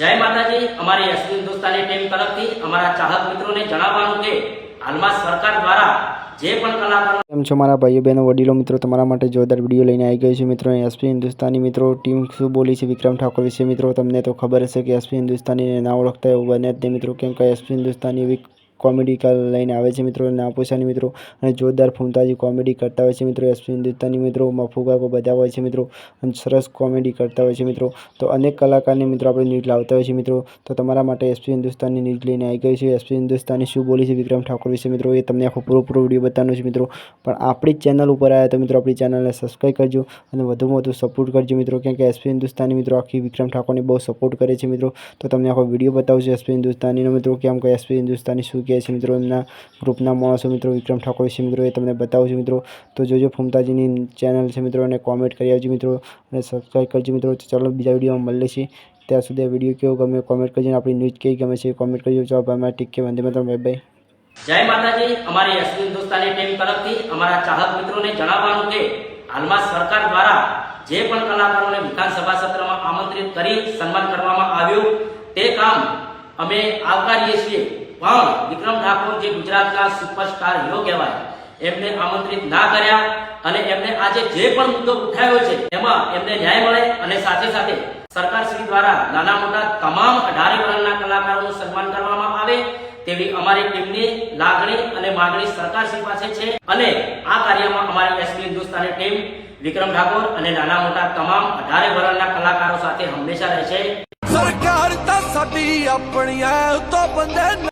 જય માતાજી, અમારી અશ્વિ હિન્દુસ્તાની ટીમ તરફથી અમારા ચાહક મિત્રોને જણાવવાનું કે હાલમાં સરકાર દ્વારા કેમ છો મારા ભાઈઓ, બહેનો, વડીલો, મિત્રો? તમારા માટે જોરદાર વીડિયો લઈને આવી ગયો છે, મિત્રો. એસપી હિન્દુસ્તાની મિત્રો ટીમ શું બોલી છે, વિક્રમ ઠાકોર વિશે, મિત્રો? તમને તો ખબર હશે કે એસપી હિન્દુસ્તાનીને ના ઓળખતા એવું બને જ મિત્રો. કેમ કે એસપી હિન્દુસ્તાની એવી કોમેડી લઈને આવે છે મિત્રો, ના પૂછાની મિત્રો, અને જોરદાર ફૂમતાજી કોમેડી કરતા હોય છે મિત્રો એસપી હિન્દુસ્તાની મિત્રો મફુગાકો બધા હોય છે મિત્રો, અને સરસ કોમેડી કરતા હોય છે મિત્રો. તો અનેક કલાકારને મિત્રો આપણે ન્યૂઝ લાવતા હોય છે મિત્રો. તો તમારા માટે એસપી હિન્દુસ્તાની ન્યૂઝ લઈને આવી ગઈ છે. એસપી હિન્દુસ્તાની શું બોલી છે વિક્રમ ઠાકોર વિશે મિત્રો, એ તમને આખો પૂરો પૂરો વીડિયો બતાવવાનો છે મિત્રો. પણ આપણી ચેનલ ઉપર આવ્યા તો મિત્રો, આપણી ચેનલને સબસ્ક્રાઈબ કરજો અને વધુમાં વધુ સપોર્ટ કરજો મિત્રો, કેમ કે એસપી હિન્દુસ્તાની મિત્રો આખી વિક્રમ ઠાકોરને બહુ સપોર્ટ કરે છે મિત્રો. તો તમને આખો વીડિયો બતાવશે એસપી હિન્દુસ્તાનીનો મિત્રો, કેમ કે એસપી હિન્દુસ્તાની શું કહે છે મિત્રો એમના ગ્રુપના માણસો મિત્રો, વિક્રમ ઠાકોર છે મિત્રો એ તમને બતાવું છું મિત્રો. તો જોજો ફૂમતાજીની ચેનલ છે મિત્રો અને કોમેન્ટ કરી આવજો મિત્રો. અને સબસ્ક્રાઈબ કરજો મિત્રો. ચાલો બીજા વિડીયોમાં મળીએ છીએ. ત્યાં સુધી આ વીડિયો કેવો ગમે કોમેન્ટ કરજો આપણી ન્યૂઝ કેવી ગમે છે કોમેન્ટ કરજો. જો અમારા મારા ટીક કે વંદે માતરમ. બાય બાય જય માતાજી. અમારી અશ્વિન હિન્દુસ્તાની ટીમ તરફથી અમારા ચાહક મિત્રોને જણાવવાનું કે હાલમાં સરકાર દ્વારા જે પણ કલાકારોને વિધાનસભા સત્રમાં આમંત્રિત કરી સન્માન કરવામાં આવ્યું, તે કામ અમે આવકારીએ છીએ. પણ વિક્રમ ઠાકોર જે ગુજરાતના સુપરસ્ટાર હીરો કહેવાય, એમને આમંત્રિત ના કર્યા અને એમને આજે જે પણ મુદ્દો ઉઠાવ્યો છે, એમાં એમને ન્યાય મળે અને સાથે સાથે સરકાર શ્રી દ્વારા નાના મોટા તમામ અઢારે વર્ણના કલાકારોનું સન્માન કરવામાં આવે તેવી અમારી ટીમની લાગણી અને માગણી સરકાર શ્રી પાસે છે અને આ કાર્યમાં અમારી એસપી હિન્દુસ્તાની ટીમ, વિક્રમ ઠાકોર અને નાના મોટા તમામ અઢારે વર્ણના કલાકારો સાથે હંમેશા રહેશે સરકાર ਸਾਡੀ ਆਪਣੀ ਐ ਉਤੋਂ ਬੰਦੇ